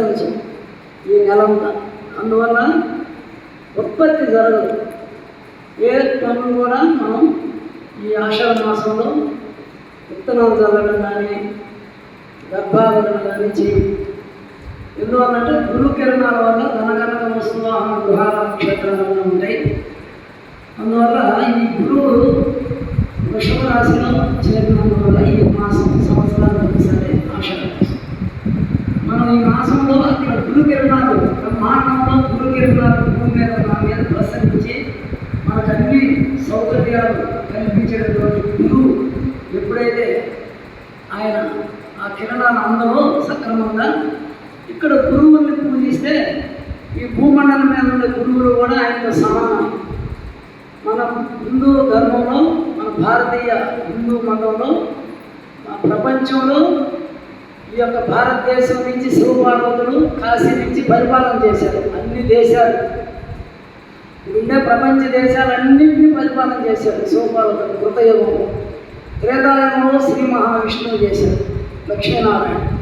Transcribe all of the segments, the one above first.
శక్తివంతంగా ఈ నెలంతా అందువల్ల ఉత్పత్తి జరగదు. ఏ పనులు కూడా మనం ఈ ఆషాఢ మాసంలో విత్తనాలు చల్లడం కానీ గర్భాధారణ కానీ చేయం ఎందువల్లంటే గురుకిరణాల వల్ల ధనకనక వస్తువాహన గృహాల క్షేత్రాలు ఉంటాయి. అందువల్ల ఈ గురువు వృషభ రాశిలో చేరినందువల్ల ఈ మాసం సంవత్సరానికి ఒకసారి ఆషాఢ మాసం మనం ఈ మాసంలో అక్కడ గురు కిరణాలు బ్రహ్మాండంలో గురు కిరణాలు భూమి మీద మన మీద ప్రసరించి మనకు అన్ని సౌకర్యాలు చేసేటటువంటి గురువు ఎప్పుడైతే ఆయన ఆ కిరణాలు అందరూ సక్రమంగా ఇక్కడ గురువుల్ని పూజిస్తే ఈ భూమండలం మీద ఉండే గురువులు కూడా ఆయనతో సమానం. మన హిందూ ధర్మంలో మన భారతీయ హిందూ మతంలో ప్రపంచంలో ఈ యొక్క భారతదేశం నుంచి శివపార్వతులు కాశీ నుంచి పరిపాలన చేశారు. అన్ని దేశాలు. ఉండే ప్రపంచ దేశాలన్నీ చేశారు. శివపార్వతులు కృతయుగము త్రేతాయుగంలో శ్రీ మహావిష్ణువు చేశారు. లక్ష్మీనారాయణ.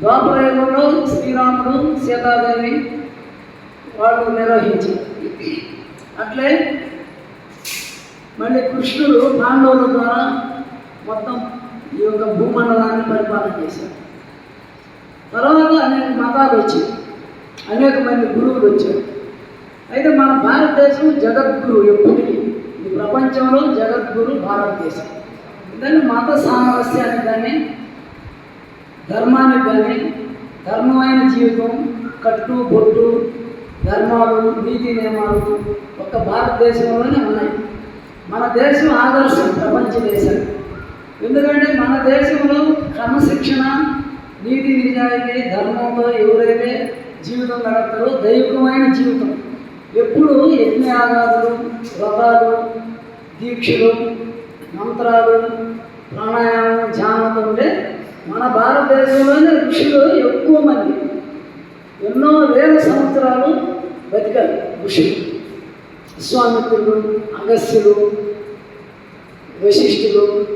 ద్వాపరయుగంలో శ్రీరాముడు సీతాదేవి వాళ్ళు నిర్వహించారు. అట్లే మళ్ళీ కృష్ణుడు పాండవుల ద్వారా మొత్తం ఈ యొక్క భూమండలాన్ని పరిపాలన చేశారు. తర్వాత అనేక మతాలు వచ్చాయి. అనేక మంది గురువులు వచ్చారు. అయితే మన భారతదేశం జగద్గురు ఎప్పటికీ ప్రపంచంలో జగద్గురు భారతదేశం. దాన్ని మత సామరస్యాన్ని కానీ ధర్మాన్ని కానీ ధర్మమైన జీవితం కట్టు బొట్టు ధర్మాలు నీతి నియమాలు ఒక్క భారతదేశంలోనే ఉన్నాయి. మన దేశం ఆదర్శం ప్రపంచ దేశం. ఎందుకంటే మన దేశంలో క్రమశిక్షణ నీతి నిజాయితీ ధర్మంలో ఎవరైతే జీవితం గడుపుతారో దైవికమైన జీవితం. ఎప్పుడు యజ్ఞయాగాదులు వ్రతాలు దీక్షలు మంత్రాలు ప్రాణాయామం ధ్యానంతో ఉంటే మన భారతదేశంలోనే ఋషులు ఎక్కువ మంది. ఎన్నో వేల సంవత్సరాలు బతికారు ఋషులు. విశ్వామిత్రులు అగస్త్యులు వశిష్ఠులు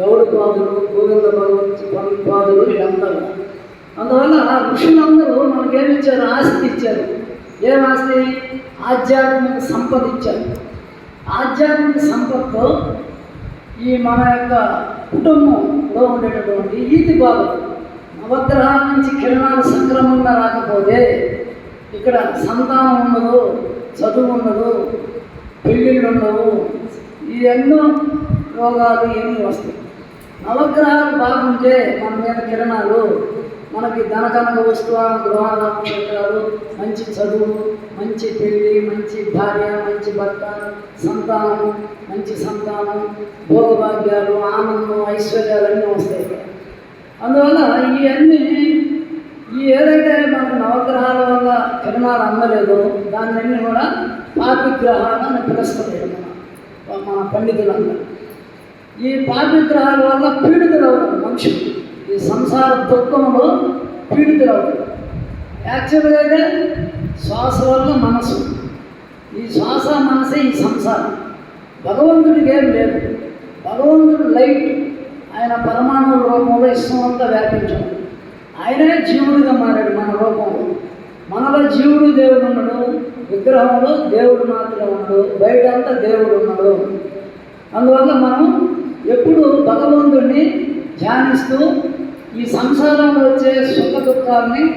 గౌడపాదులు గోవింద పాదులు వీళ్ళందరూ. అందువల్ల ఆ ఋషులందరూ మనకేమిచ్చారు? ఆస్తి ఇచ్చారు ఏం ఆస్తి? ఆధ్యాత్మిక సంపద ఇచ్చారు. ఆధ్యాత్మిక సంపదతో ఈ మన యొక్క కుటుంబంలో ఉండేటటువంటి ఈతి బాధలు నవగ్రహాల నుంచి కిరణాలు సంక్రమంగా రాకపోతే ఇక్కడ సంతానం ఉండదు చదువు ఉండదు పెళ్ళిళ్ళు ఉండవు ఈ ఎన్నో రోగాలు ఇవన్నీ వస్తాయి. నవగ్రహాలు బాగుంటే మన మీద కిరణాలు మనకి ధనకనక వస్తువు గృహాలు క్షేత్రాలు మంచి చదువు మంచి పెళ్ళి మంచి భార్య మంచి భర్త సంతానం మంచి సంతానం భోగభాగ్యాలు ఆనందం ఐశ్వర్యాలన్నీ వస్తాయి అందువల్ల ఇవన్నీ ఈ ఏదైతే మనకు నవగ్రహాల వల్ల కిరణాలు అందలేదో దాన్ని కూడా పాపిగ్రహాలు అని పిలుస్తుంది మన మన పండితులందరూ. ఈ పాపిగ్రహాల వల్ల పీడితులు మనుషులు. ఈ సంసార దుఃఖంలో పీడితులవుతారు యాక్చువల్గా అయితే శ్వాస వల్ల మనసు. ఈ శ్వాస మనసే ఈ సంసారం. భగవంతుడికి ఏం లేదు. భగవంతుడు లైట్. ఆయన పరమాణు రూపంలో ఇష్టమంతా వ్యాపించాడు. ఆయనే జీవుడిగా మారాడు మన రూపంలో. మనలో జీవుడు దేవుడు ఉన్నాడు. విగ్రహంలో దేవుడు మాత్రమే ఉన్నాడు. బయటంతా దేవుడు ఉన్నాడు. అందువల్ల మనం ఎప్పుడు భగవంతుడిని ధ్యానిస్తూ ఈ సంసారంలో వచ్చే సుఖ దుఃఖాన్ని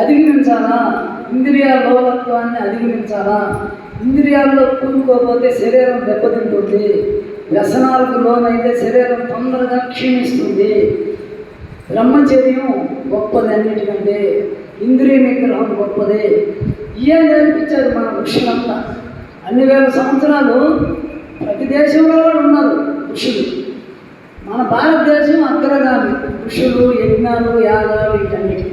అధిగమించాలా? ఇంద్రియ లోలత్వాన్ని అధిగమించాలా? ఇంద్రియాల్లో కూరుకోకపోతే శరీరం దెబ్బతింటుంది. వ్యసనాలకు లోనైతే శరీరం తొందరగా క్షీణిస్తుంది. బ్రహ్మచర్యం గొప్పది అన్నిటికంటే ఇంద్రియ నిగ్రహం గొప్పదే. ఇవే నేర్పించారు మన ఋషులంతా. అన్ని వేల సంవత్సరాలు ప్రతి దేశంలో కూడా ఉన్నారు ఋషులు. మన భారతదేశం అగ్రగామి ఋషులు యజ్ఞాలు యాగాలు వీటన్నిటి.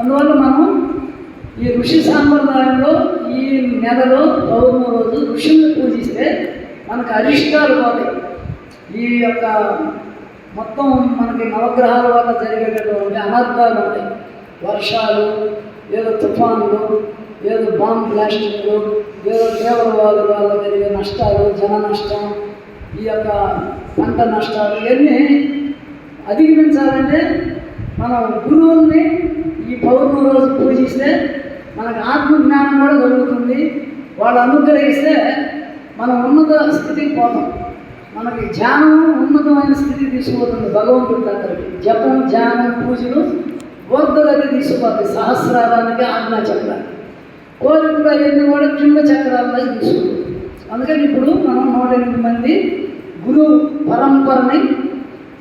అందువల్ల మనం ఈ ఋషి సాంప్రదాయంలో ఈ నెలలో పౌర్ణమి రోజు ఋషుల్ని పూజిస్తే మనకు అరిష్టాలు పోతాయి. ఈ యొక్క మొత్తం మనకి నవగ్రహాల వల్ల జరిగేటటువంటి అనర్థాలు ఉంటాయి. వర్షాలు ఏదో తుఫాన్లు ఏదో బాంబ్ బ్లాస్టింగ్లు ఏదో తీవ్రవాదుల వల్ల జరిగే నష్టాలు జన నష్టం ఈ యొక్క పంట నష్టాలు ఇవన్నీ అధిగమించాలంటే మనం గురువుల్ని ఈ పౌర్ణమి రోజు పూజిస్తే మనకు ఆత్మజ్ఞానం కూడా కలుగుతుంది. వాళ్ళు అనుగ్రహిస్తే మనం ఉన్నత స్థితికి పోతాం. మనకి ధ్యానం ఉన్నతమైన స్థితికి తీసుకుపోతుంది భగవంతుడి దగ్గరికి. జపం ధ్యానం పూజలు వర్ధగతి తీసుకుపోతుంది సహస్రారానికి ఆజ్ఞా చక్రాలు. కోరికలు అవన్నీ కూడా కింద చక్రాల్లో తీసుకుంటుంది అందుకని ఇప్పుడు మనం నూట ఎనిమిది మంది గురు పరంపరని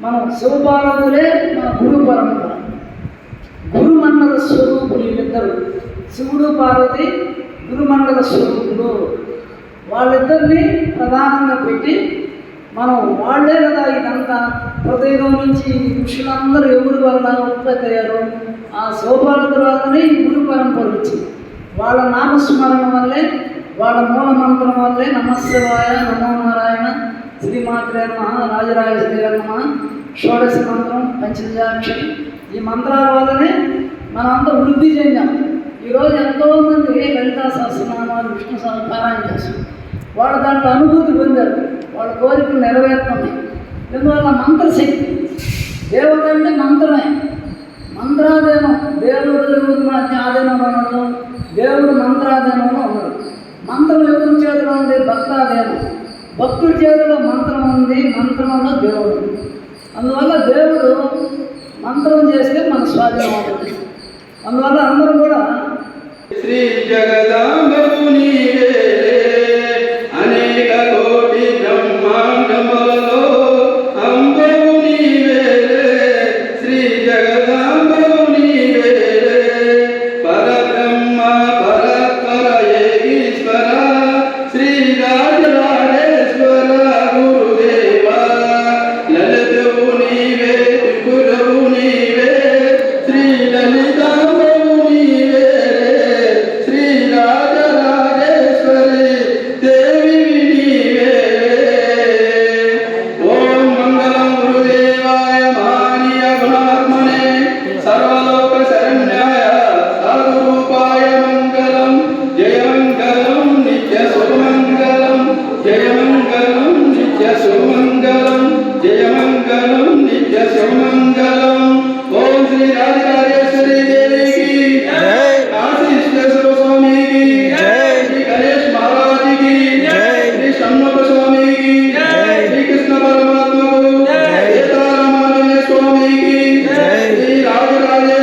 మనం శివపార్వతులే మన గురు పరంపర. గురుమండల స్వరూపులు వీళ్ళిద్దరు. శివుడు పార్వతి గురుమండల స్వరూపులు. వాళ్ళిద్దరిని ప్రధానంగా పెట్టి మనం వాళ్ళే కదా ఇదంతా. హృదయం నుంచి ఋషులందరూ ఎవరు వల్ల ఉత్పత్తి అయ్యారు ఆ శివపార్వతుల వల్లనే ఈ గురు పరంపర వచ్చింది. వాళ్ళ నామస్మరణ వల్లే వాళ్ళ మూల మంత్రం వల్లే నమస్వాయ నమో నారాయణ. శ్రీమాత్రే నమ రాజరాజ శ్రీరమ షోడశ మంత్రం పంచజాక్షరి ఈ మంత్రాల వల్లనే మనంతా వృద్ధి చెందాం. ఈరోజు ఎంతోమంది లలితా సహస్రనామాలు విష్ణు సహకారాన్ని పారాయణ చేస్తారు వాళ్ళు దాంట్లో అనుభూతి పొందారు. వాళ్ళ కోరికలు నెరవేరుతున్నాయి ఎందువల్ల? మంత్రశక్తి. దేవుడు మంత్రమే. మంత్రాధీనం. దేవుడు దేవుడి మధ్య దేవుడు మంత్రాధీనంలో ఉండడు మంత్రం ఎవరి చేతిలో ఉంది భక్తాధీనం భక్తుడి చేతిలో మంత్రం ఉంది మంత్రంలో దేవుడు. అందువల్ల దేవుడు మంత్రం చేస్తే మన స్వాధీనం అవుతుంది. అందువల్ల అందరూ కూడా శ్రీ జగదాంబవు જય શ્રી રામ રાધે